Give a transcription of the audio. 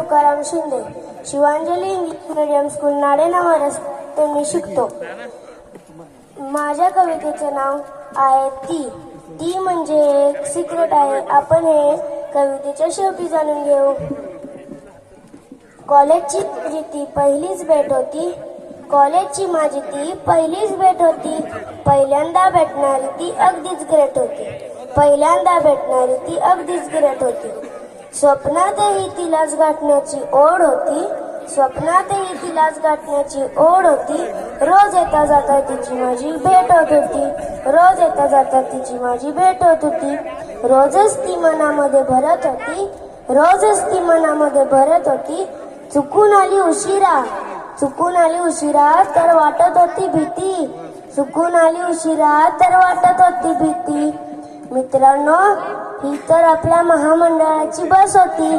Tukaram Shinde. Shivanjali English medium school नाडेनावा रस्ते मी शिकतो. माझ्या कवितेचे नाव आहे ती. ती म्हणजे एक सिक्रेट आहे. आपण हे कवितेच्या शेवटी जाणून घेऊ. कॉलेजची माझी ती पहिलीच भेट होती. कॉलेजची माझी ती पहिलीच भेट होती. पहिल्यांदा भेटणारी ती अगदीच ग्रेट होती. पहिल्यांदा भेटणारी ती अगदीच ग्रेट होती. स्वप्नातही तिलाच गाठण्याची ओढ होती. स्वप्नातही तिलाच गाठण्याची ओढ होती. रोज येता जाता तिची माझी भेट होत होती. रोज येता जाता तिची माझी भेट होत होती. रोजच ती मनामध्ये भरत होती. रोजच ती मनामध्ये भरत होती. चुकून आली उशिरा. चुकून आली उशिरा तर वाटत होती भीती. चुकून आली उशिरा तर वाटत होती भीती. मित्रांनो ही तर आपल्या महामंडळाची बस होती.